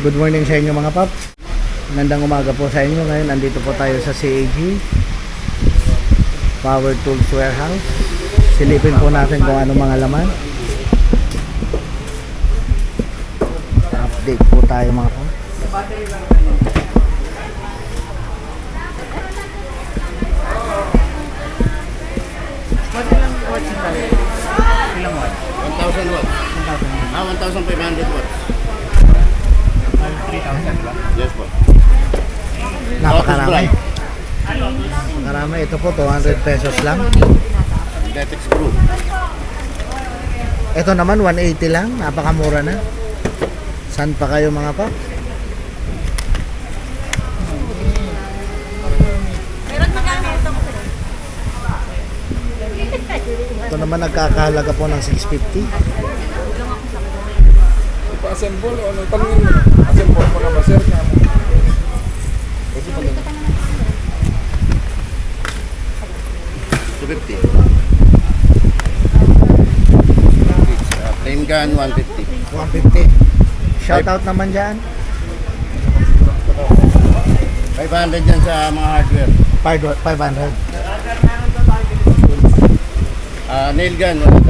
Good morning sa inyo mga paps. Magandang umaga po sa inyo. Ngayon, nandito po tayo sa CAG Power Tools Warehouse. Silipin po natin kung ano mga laman. Update po tayo mga paps. Ilang watt? 1,000 watts. Ah, 1,500 watts. 3,000 ba? Yes po. Napakarami. Napakarami. Ito po, 200 pesos lang. Detex screw. Ito naman, 180 lang. Napakamura na. San pa kayo mga paps? Ito naman nagkakahalaga po ng 650 assemble o ano? Tanungin mo. Assemble ko na ba, sir? Na, Pwede pa lang. 250. Uh, Flame gun, 150. 150. Shoutout naman dyan. 500 yan sa mga hardware. 500. 500. Uh, nail gun, 100.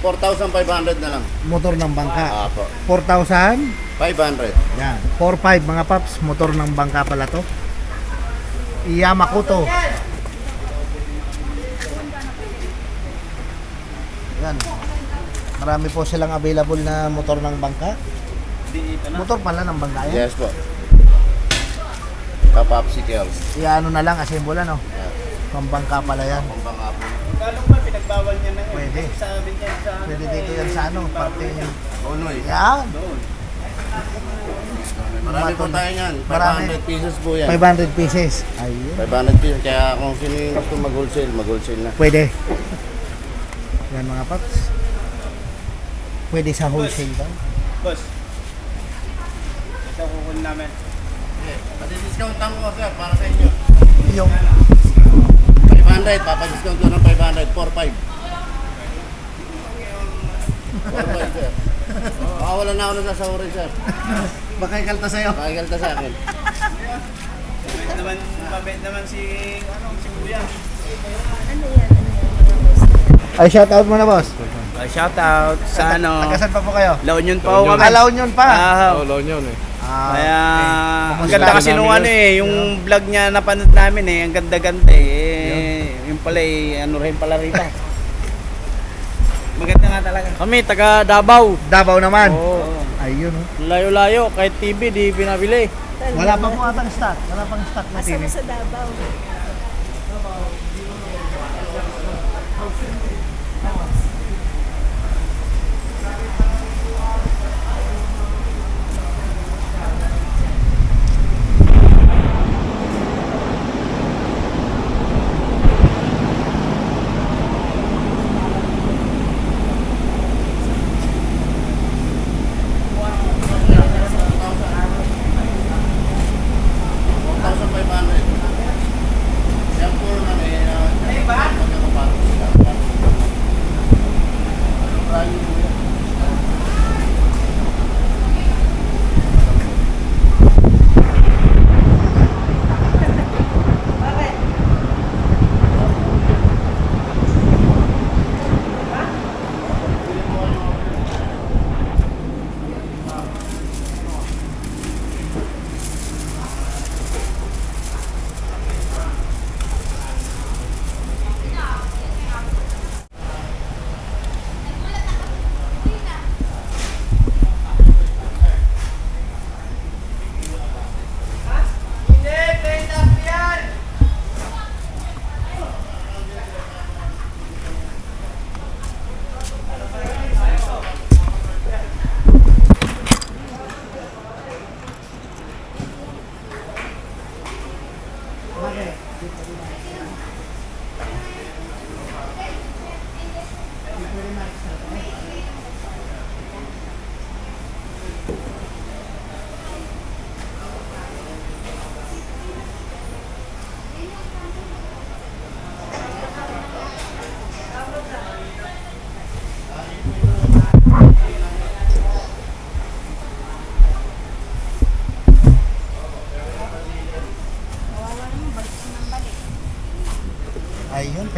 4,500 na lang. Motor ng bangka. Ah, po. 4,000. 500. Yan. 4,500 mga paps. Motor ng bangka pala to. Yamakuto. Yan. Marami po silang available na motor ng bangka. Motor pala ng bangka yan. Yes po. Kapapsicles. Iano na lang, assemble ano. Yeah. Pambangka pala yan. Ang bangka po. Pinagbawal niya na yun? Pwede. Sabi niya sa Pwede dito yan sa ano, parte Unoy. Yan. doon. Marami po tayo yan. Marami. 500 pieces po yan. 500 pieces. Ayun. 500 pieces. Kaya kung sino yung gusto mag-wholesale, mag-wholesale na. Pwede. Yan mga paps. Pwede sa wholesale daw. Boss. Ito kukunin namin. Pati discount lang ko sir, para sa inyo. Yung 500, papadiscount ko ng 500, 4-5. 4-5 sir. Baka wala na ako nasasahurin sir. baka ikalta sa'yo. Pakigalta sa akin. Mabait naman, mabait naman si, ano, si Kuya. Ay, shout out mo na boss. Uh, shout out sa ano, Tagasan pa po kayo? La Union pa ako kami. Alaw nyon pa. Ah, Oh, loan yun eh. Ah, Kaya, ang ganda kasi nung ano eh, yung vlog niya napanood namin eh, ang ganda-ganda eh. Pala eh, ano rin pala rito. Maganda nga talaga. Kami, taga Davao. Davao naman. Oo. Ayun. oh. Layo-layo, kahit TV di pinabili. Wala pa po atang stock. Wala pang stock na TV. Asa sa Davao.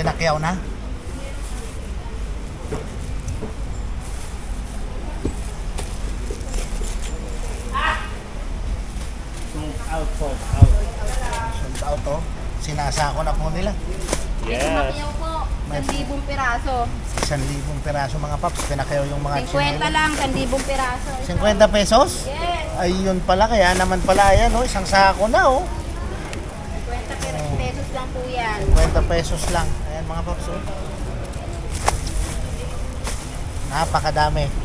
Pinakyaw na? Out po, out. Sold out to. Sinasako na po nila. Yes. Pinakyaw po, 1,000 piraso. Isang libong peraso mga paps. Pinakyaw yung mga 50 chinela. lang, 1,000 piraso. 50 pesos? Yes, Ayun pala, kaya naman pala ayan, oh, isang sako na, oh. 50 pera- pesos lang po yan. 50 pesos lang. Mga paps, oh. Napakadami.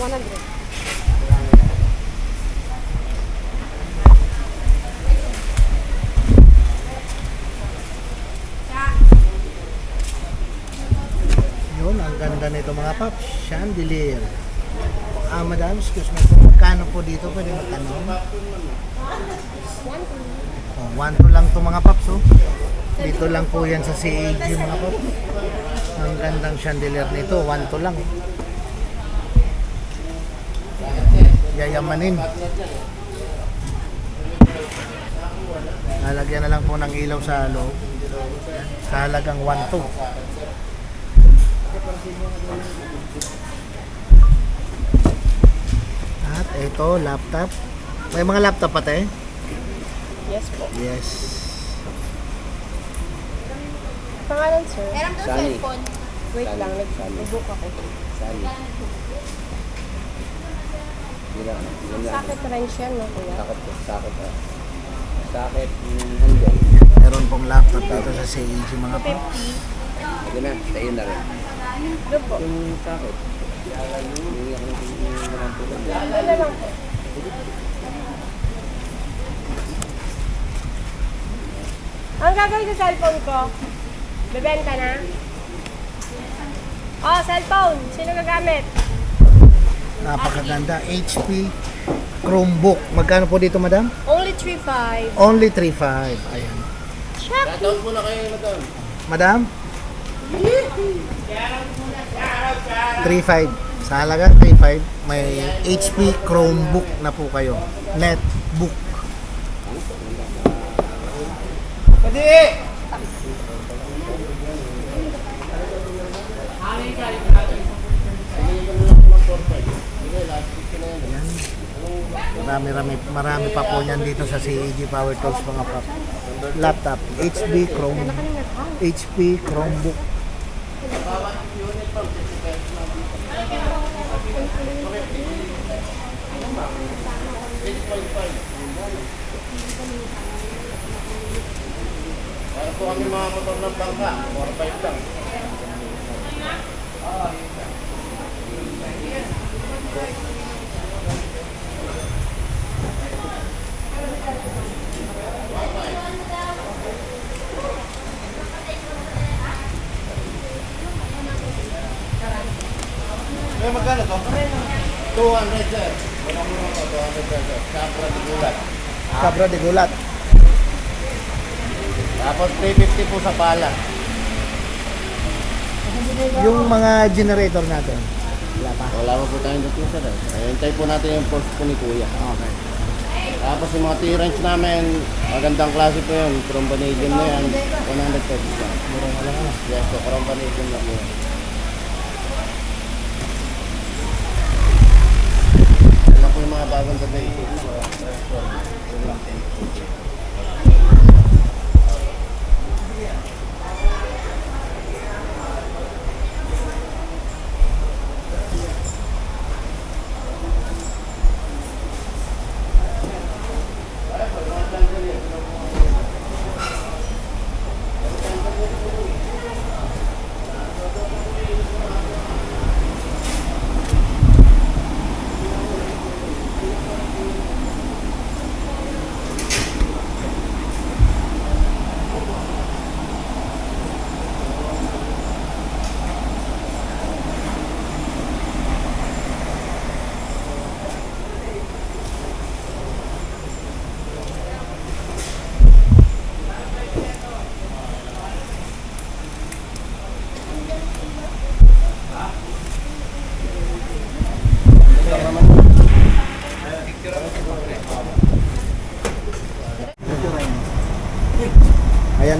Yun, ang ganda nito mga paps. Chandelier. Ah, madam, excuse me. Magkano po dito? Pwede magtanong? Oh, one to lang to mga paps, oh. Dito lang po yan sa CAG mga paps. Ang gandang chandelier nito, one to lang. Yayamanin. Lalagyan na lang po ng ilaw sa loob. Sa halagang 1 to. At ito, laptop. May mga laptop pa tayo? Yes po. Yes. Pangalan, sir? Meron doon Sunny. cellphone. Wait lang, nag- nag-book ako. Sali. Yun lang. Yun lang. Sakit wrench yan, no, kuya? Sakit po. Sakit po. Sakit yung handle. Meron pong laptop dito sa CAG mga paps. Ito na. Sa'yo na rin. Ano po? Yung sakit. Tulad. Ano na lang po? Ang gagawin sa cellphone ko, bebenta na? Oh, cellphone. Sino gagamit? Napakaganda. HP Chromebook. Magkano po dito, madam? Only 3.5. Only 3.5. Ayan. Shoutout muna kayo, madam. Madam? 3.5. Sa halagang 3.5, may HP Chromebook na po kayo. Netbook. Pwede! Marami, marami, marami pa po yan dito sa CAG Power Tools mga pap. Laptop, HP Chrome, HP Chromebook. Para po kami mga motor ng bangka. 4-5 lang. May magkano to? 200 sir. Wala mo naman 200 pesos. Kapra di gulat. Cabra de Gulat. Tapos 350 po sa pala. Yung mga generator natin. Pa. Wala pa po tayong sir. eh. Hintay po natin yung post po ni Kuya. Okay. Tapos yung mga T-Ranch namin, magandang klase po yun. From vanadium na yan. 100 pesos lang. Mura na lang ano. Yes, so from vanadium lang po yan. Yan lang po yung mga bagong dating. Ayan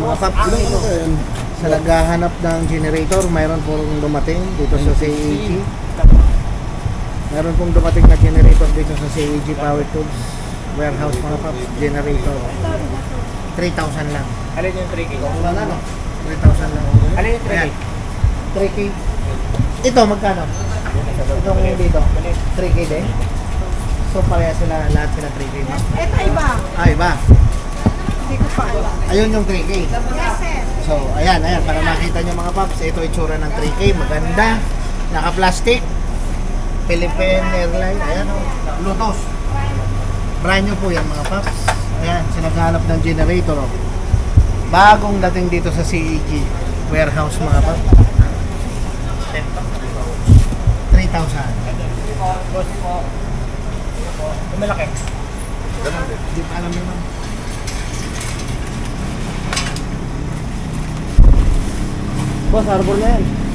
mga paps. Sa naghahanap ng generator, mayroon pong dumating dito sa CAG. Meron pong dumating na generator dito sa CAG Power Tools warehouse mga paps. Generator. 3,000 lang. Alin yung 3K? Wala na no? 3,000 lang. Alin yung 3K? Ayan. 3K. Ito magkano? Itong dito. 3K din. So pareha sila lahat sila 3K. no? Ito iba. Ah, iba. Ayun yung 3K. Yes, sir. So, ayan, ayan, para makita nyo mga paps, ito itsura ng 3K, maganda, naka-plastic, Philippine Airlines, ayan o, Bluetooth. Brand new po yan mga paps. Ayan, sinaghanap ng generator o. Bagong dating dito sa CEG warehouse mga paps. 3,000. Yung malaki. Hindi pa alam naman. Boss, harbor na yan.